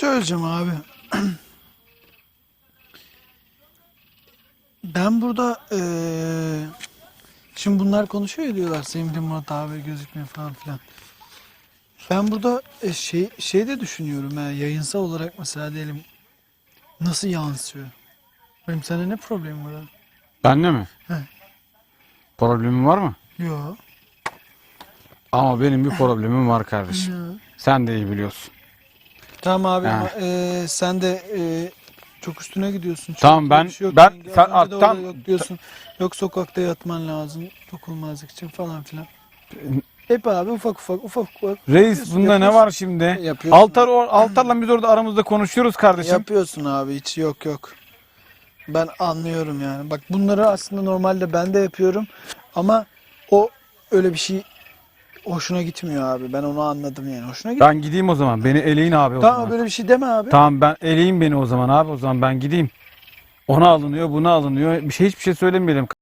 söyleyeceğim abi. Ben burada eee şimdi bunlar konuşuyor diyorlar Semih Murat abi gözükmüyor falan filan. Ben burada e, şey şey de düşünüyorum ha yayınsal olarak mesela diyelim nasıl yansıyor? Benim sana ne problemim var abi? Bende mi? He. Problemin var mı? Yok. Ama benim bir problemim var kardeşim. Sen de iyi biliyorsun. Tamam abi Ha. ama eee, sen de eee, çok üstüne gidiyorsun. Çok ben- bir şey yok. ben- Yenge sen- az önce de tam- orada yok diyorsun. Yok sokakta yatman lazım dokunmazlık için falan filan. Hep abi ufak ufak ufak ufak Reis Yapıyorsun, bunda ne yapıyorsun. var şimdi? Yapıyorsun. Altar or- Altar'la biz orada aramızda konuşuyoruz kardeşim. yapıyorsun abi hiç yok yok. Ben anlıyorum yani. Bak bunları aslında normalde ben de yapıyorum ama o öyle bir şey hoşuna gitmiyor abi. Ben onu anladım yani. Hoşuna gitmiyor. Ben gideyim o zaman. Beni eleyin abi o Tamam zaman. böyle bir şey deme abi. Tamam ben eleyin beni o zaman abi. O zaman ben gideyim. Ona alınıyor, buna alınıyor. Bir şey hiçbir şey söylemeyelim.